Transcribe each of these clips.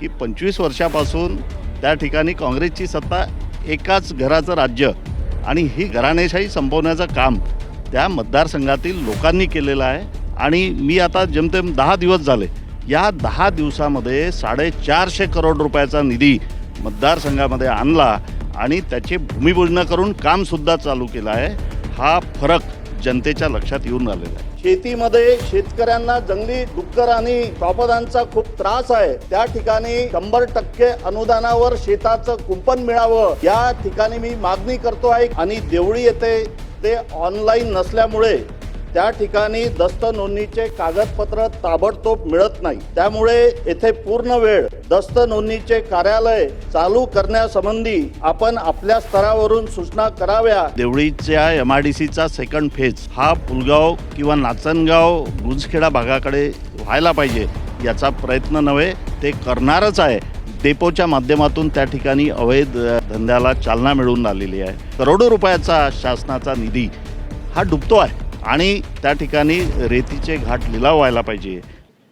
की पंचवीस वर्षापासून त्या ठिकाणी काँग्रेसची सत्ता एकाच घराचं राज्य आणि ही घराणेशाही संपवण्याचं काम त्या मतदारसंघातील लोकांनी केलेलं आहे. आणि मी आता जेमतेम दहा दिवस झाले या दहा दिवसामध्ये साडेचारशे करोड रुपयाचा निधी मतदारसंघामध्ये आणला आणि त्याचे भूमिपूजन करून कामसुद्धा चालू केलं आहे. हा फरक जनतेच्या लक्षात येऊन आलेला आहे. शेतीमध्ये शेतकऱ्यांना जंगली डुक्कर आणि पापदांचा खूप त्रास आहे. त्या ठिकाणी शंभर टक्के अनुदानावर शेताचं कुंपण मिळावं. या ठिकाणी मी मागणी करतो आहे आणि देवळी येथे ते ऑनलाईन नसल्यामुळे त्या ठिकाणी दस्त नोंदणीचे कागदपत्र ताबडतोब मिळत नाही. त्यामुळे येथे पूर्ण वेळ दस्त नोंदणीचे कार्यालय चालू करण्यासंबंधी आपण आपल्या स्तरावरून सूचना कराव्या. देवळीच्या एम आय डी सीचा सेकंड फेज हा पुलगाव किंवा नाचनगाव गुजखेडा भागाकडे व्हायला पाहिजे याचा प्रयत्न नव्हे ते करणारच आहे. डेपोच्या माध्यमातून त्या ठिकाणी अवैध धंद्याला चालना मिळून आलेली आहे. करोडो रुपयाचा शासनाचा निधी हा डुबतो आहे. आणि त्या ठिकाणी रेतीचे घाट लिलाव व्हायला पाहिजे.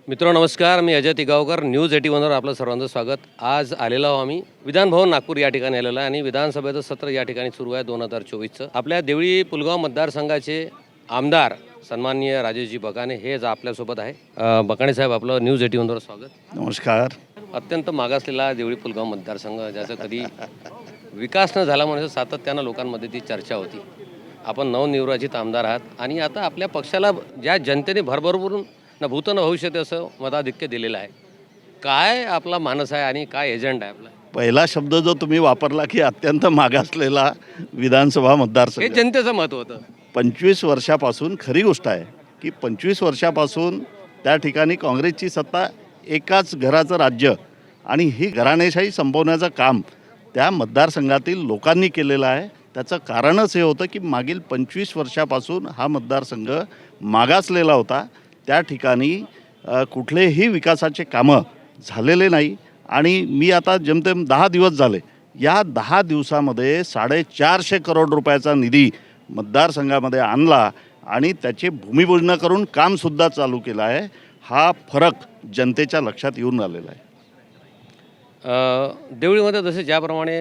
मित्र नमस्कार. मी अजय तिगावकर न्यूज एटी वनवर आपलं सर्वांचं स्वागत. आज आलेलो आहो आम्ही. विधान भवन नागपूर या ठिकाणी आलेलो आहे आणि विधानसभेचं सत्र या ठिकाणी सुरू आहे दोन हजार चोवीसचं. आपल्या देवळी पुलगाव मतदारसंघाचे आमदार सन्माननीय राजेशजी बकाने हे आज आपल्यासोबत आहे. बकाणे साहेब आपलं न्यूज एटी वनवर स्वागत. नमस्कार. अत्यंत मागासलेला देवळी पुलगाव मतदारसंघ ज्याचा कधी विकास न झाला म्हणजे सातत्यानं लोकांमध्ये ती चर्चा होती. आपण नवनिर्वाचित आमदार आहात. आणि आता आपल्या पक्षाला ज्या जनतेने भरभरून न भूत न भविष्यते असं मताधिक्य दिलेलं आहे. काय आपला मानस आहे आणि काय एजंड आहे आपला? पहिला शब्द जो तुम्ही वापरला की अत्यंत मागासलेला विधानसभा हे मतदारसंघ जनतेचं मत होतं. पंचवीस वर्षापासून खरी गोष्ट आहे की पंचवीस वर्षापासून त्या ठिकाणी काँग्रेसची सत्ता एकाच घराचं राज्य आणि ही घराणेशाही संपवण्याचं काम त्या मतदारसंघातील लोकांनी केलेलं आहे. त्याचं कारणच हे होतं की मागील पंचवीस वर्षापासून हा मतदारसंघ मागासलेला होता. त्या ठिकाणी कुठलेही विकासाचे कामं झालेले नाही आणि मी आता जेमतेम दहा दिवस झाले या दहा दिवसामध्ये साडेचारशे करोड रुपयाचा निधी मतदारसंघामध्ये आणला आणि त्याचे भूमिपूजन करून कामसुद्धा चालू केलं आहे. हा फरक जनतेच्या लक्षात येऊन आलेला आहे. देवळीमध्ये जसे ज्याप्रमाणे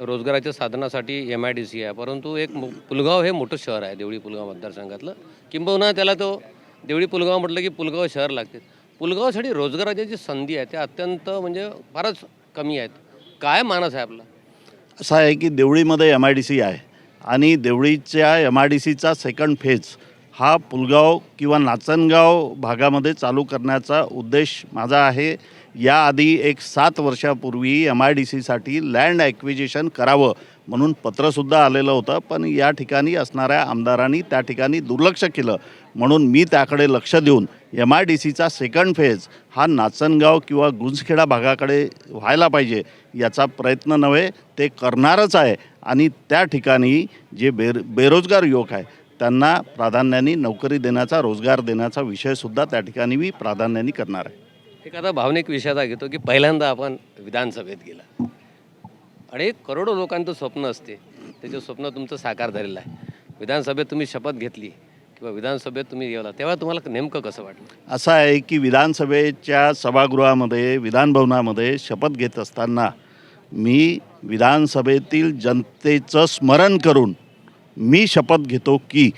रोजगाराच्या साधनासाठी एम आय डी सी आहे. परंतु एक पुलगाव हे मोठं शहर आहे देवळी पुलगाव मतदारसंघातलं. किंबहुना त्याला तो देवळी पुलगाव म्हटलं की पुलगाव शहर लागते पुलगावसाठी रोजगाराच्या जी संधी आहे त्या अत्यंत म्हणजे फारच कमी आहेत. काय मानस आहे आपला? असं आहे की देवळीमध्ये एम आय डी सी आहे. आणि देवळीच्या एम आय डी सीचा सेकंड फेज हा पुलगाव किंवा नाचनगाव भागामध्ये चालू करण्याचा उद्देश माझा आहे. याआधी एक सात वर्षापूर्वी एम आय डी सीसाठी लँड ॲक्विजिशन करावं म्हणून पत्रसुद्धा आलेलं होतं. पण या ठिकाणी असणाऱ्या आमदारांनी त्या ठिकाणी दुर्लक्ष केलं. म्हणून मी त्याकडे लक्ष देऊन एम आय डी सीचा सेकंड फेज हा नाचनगाव किंवा गुंजखेडा भागाकडे व्हायला पाहिजे याचा प्रयत्न नव्हे ते करणारच आहे. आणि त्या ठिकाणी जे बेर बेरोजगार युवक आहे त्यांना प्राधान्याने नोकरी देण्याचा रोजगार देण्याचा विषयसुद्धा त्या ठिकाणी मी प्राधान्याने करणार आहे. एखादा भावनिक विषयाचा घेतो की पहिल्यांदा आपण विधानसभेत गेला. आणि करोडो लोकांचं स्वप्न असते. त्याचे स्वप्न तुमचं साकार झालेलं आहे. विधानसभेत तुम्ही शपथ घेतली किंवा विधानसभेत तुम्ही गेला तेव्हा तुम्हाला नेमकं कसं वाटलं? असं आहे की विधानसभेच्या सभागृहामध्ये विधानभवनामध्ये शपथ घेत असताना मी विधानसभेतील जनतेचं स्मरण करून मी शपथ घेतो की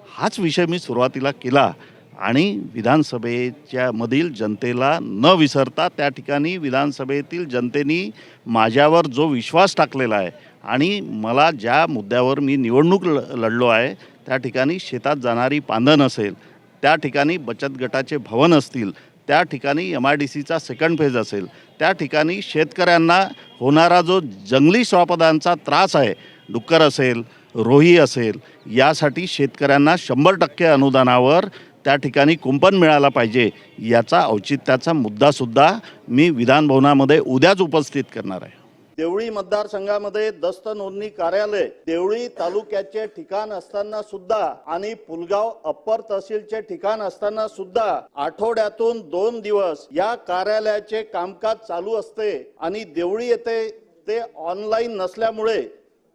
हाच विषय मी सुरुवातीला केला आणि विधानसभेच्या मधील जनतेला न विसरता त्या ठिकाणी विधानसभेतील जनतेनी माझ्यावर जो विश्वास टाकलेला आहे आणि मला ज्या मुद्द्यावर मी निवडणूक ल लढलो आहे त्या ठिकाणी शेतात जाणारी पांधन असेल त्या ठिकाणी बचत गटाचे भवन असतील त्या ठिकाणी एम आय डी सीचा सेकंड फेज असेल त्या ठिकाणी शेतकऱ्यांना होणारा जो जंगली स्वापदांचा त्रास आहे डुक्कर असेल रोही असेल यासाठी शेतकऱ्यांना शंभर टक्के अनुदानावर त्या ठिकाणी कुंपण मिळाला पाहिजे याचा औचित्याचा मुद्दासुद्धा मी विधानभवनामध्ये उद्याच उपस्थित करणार आहे. देवळी मतदारसंघामध्ये दस्त नोंदणी कार्यालय देवळी तालुक्याचे ठिकाण असताना सुद्धा आणि पुलगाव अप्पर तहसीलचे ठिकाण असताना सुद्धा आठवड्यातून दोन दिवस या कार्यालयाचे कामकाज चालू असते आणि देवळी येथे ते ऑनलाईन नसल्यामुळे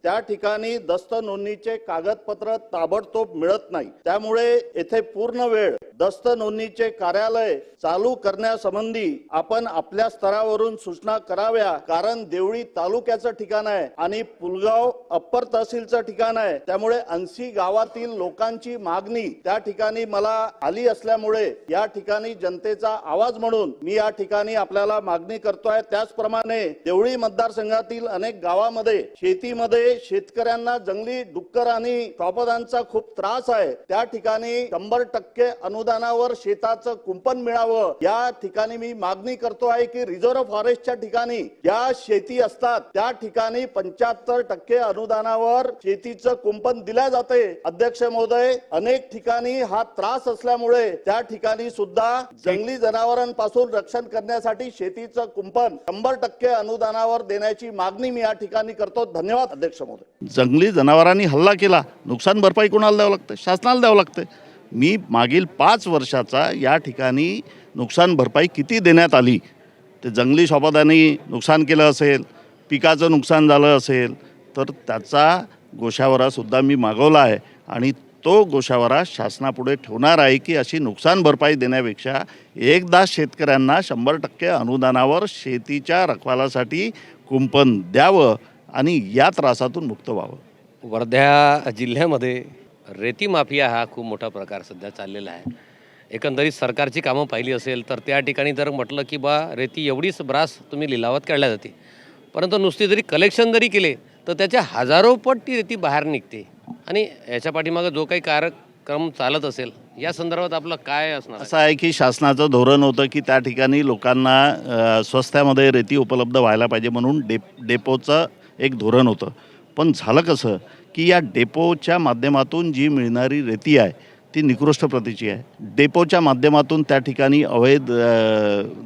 त्या ठिकाणी दस्त नोंदणीचे कागदपत्र ताबडतोब मिळत नाही. त्यामुळे येथे पूर्ण वेळ दस्त नोंदणीचे कार्यालय चालू करण्यासंबंधी आपण आपल्या स्तरावरून सूचना कराव्या कारण देवळी तालुक्याचं ठिकाण आहे आणि पुलगाव अप्पर तहसीलचं ठिकाण आहे. त्यामुळे ऐंशी गावातील लोकांची मागणी त्या ठिकाणी मला आली असल्यामुळे या ठिकाणी जनतेचा आवाज म्हणून मी या ठिकाणी आपल्याला मागणी करतोय. त्याचप्रमाणे देवळी मतदारसंघातील अनेक गावामध्ये शेतीमध्ये शेतकऱ्यांना जंगली डुक्कर आणि टॉपदांचा खूप त्रास आहे. त्या ठिकाणी शंभर टक्के अनुदान अनुदानावर शेताचं कुंपण मिळावं या ठिकाणी मी मागणी करतो आहे की रिझर्व्ह फॉरेस्टच्या ठिकाणी ज्या शेती असतात त्या ठिकाणी पंच्याहत्तर टक्के अनुदानावर शेतीचं कुंपण दिल्या जाते. अध्यक्ष महोदय अनेक ठिकाणी हा त्रास असल्यामुळे त्या ठिकाणी सुद्धा जंगली जनावरांपासून रक्षण करण्यासाठी शेतीचं कुंपण शंभर टक्के अनुदानावर देण्याची मागणी मी या ठिकाणी करतो. धन्यवाद अध्यक्ष महोदय. जंगली जनावरांनी हल्ला केला. नुकसान भरपाई कोणाला द्यावं लागतं? शासनाला द्यावं लागतं. मी मागील पाच वर्षाचा या ठिकाणी नुकसान भरपाई किती देण्यात आली? ते जंगली शॉपादांनी नुकसान केलं असेल पिकाचं नुकसान झालं असेल तर त्याचा गोशावरासुद्धा मी मागवला आहे आणि तो गोशावरा शासनापुढे ठेवणार आहे की अशी नुकसान भरपाई देण्यापेक्षा एकदा शेतकऱ्यांना शंभर टक्के अनुदानावर शेतीच्या रखवालासाठी कुंपण द्यावं आणि या त्रासातून मुक्त व्हावं. वर्ध्या जिल्ह्यामध्ये रेती माफिया हा खूप मोठा प्रकार सध्या चाललेला आहे. एकंदरीत सरकारची कामं पाहिली असेल तर त्या ठिकाणी जर म्हटलं की बा रेती एवढीच ब्रास तुम्ही लिलावात काढल्या जाते परंतु नुसती जरी कलेक्शन जरी केले तर त्याच्या हजारो पट ती रेती बाहेर निघते. आणि याच्या पाठीमागं जो काही कार्यक्रम चालत असेल या संदर्भात आपलं काय असणार असं आहे की शासनाचं धोरण होतं की त्या ठिकाणी लोकांना स्वस्तामध्ये स्वस्त्यामध्ये रेती उपलब्ध व्हायला पाहिजे म्हणून डेप डेपोचं एक धोरण होतं. पण झालं कसं की या डेपोच्या माध्यमातून जी मिळणारी रेती आहे ती निकृष्ट प्रतीची आहे. डेपोच्या माध्यमातून त्या ठिकाणी अवैध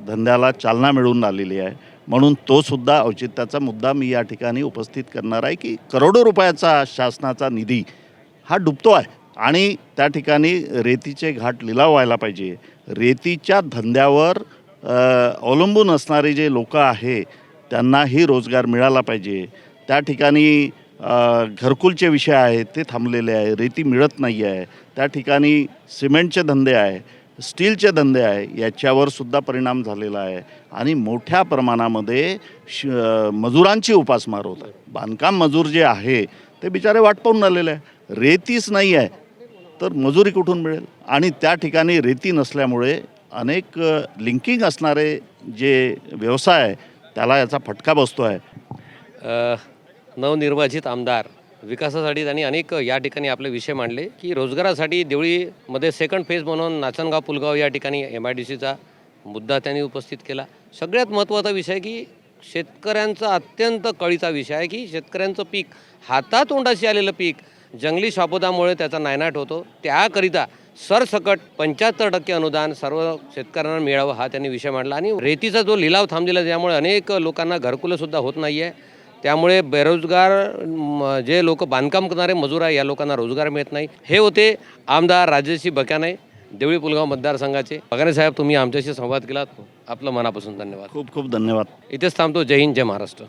धंद्याला चालना मिळून आलेली आहे. म्हणून तो सुद्धा औचित्याचा मुद्दा मी या ठिकाणी उपस्थित करणार आहे की करोडो रुपयाचा शासनाचा निधी हा डुबतो आहे आणि त्या ठिकाणी रेतीचे घाट लिलाव व्हायला पाहिजे. रेतीच्या धंद्यावर अवलंबून असणारे जे लोक आहे त्यांनाही रोजगार मिळाला पाहिजे. त्या ठिकाणी घरकुलचे विषय आहेत ते थांबलेले आहे रेती मिळत नाही आहे. त्या ठिकाणी सिमेंटचे धंदे आहे स्टीलचे धंदे आहे याच्यावर सुद्धा परिणाम झालेला आहे. आणि मोठ्या प्रमाणामध्ये श मजुरांची उपासमार होत आहे. बांधकाम मजूर जे आहे ते बिचारे वाट पाहून आलेले आहे. रेतीच नाही आहे तर मजुरी कुठून मिळेल? आणि त्या ठिकाणी रेती नसल्यामुळे अनेक लिंकिंग असणारे जे व्यवसाय आहे त्याला याचा फटका बसतो आहे. नवनिर्वाचित आमदार विकासासाठी त्यांनी अनेक या ठिकाणी आपले विषय मांडले की रोजगारासाठी देवळीमध्ये सेकंड फेज म्हणून नाचनगाव पुलगाव या ठिकाणी एम आय डी सीचा मुद्दा त्यांनी उपस्थित केला. सगळ्यात महत्त्वाचा विषय की शेतकऱ्यांचा अत्यंत कळीचा विषय आहे की शेतकऱ्यांचं पीक हातातोंडाशी आलेलं पीक जंगली शापोदामुळे त्याचा नायनाट होतो. त्याकरिता सरसकट पंच्याहत्तर टक्के अनुदान सर्व शेतकऱ्यांना मिळावं हा त्यांनी विषय मांडला. आणि रेतीचा जो लिलाव थांबलेला त्यामुळे अनेक लोकांना घरकुलंसुद्धा होत नाही आहे त्यामुळे बेरोजगार जे लोक बांधकाम करणारे मजूर आहे या लोकांना रोजगार मिळत नाही. हे होते आमदार राजेशी बकाने देवळी पुलगाव मतदारसंघाचे. बगाने साहेब तुम्ही आमच्याशी संवाद केलात. आपलं मनापासून धन्यवाद. खूप खूप धन्यवाद. इथेच थांबतो. जय हिंद जय महाराष्ट्र.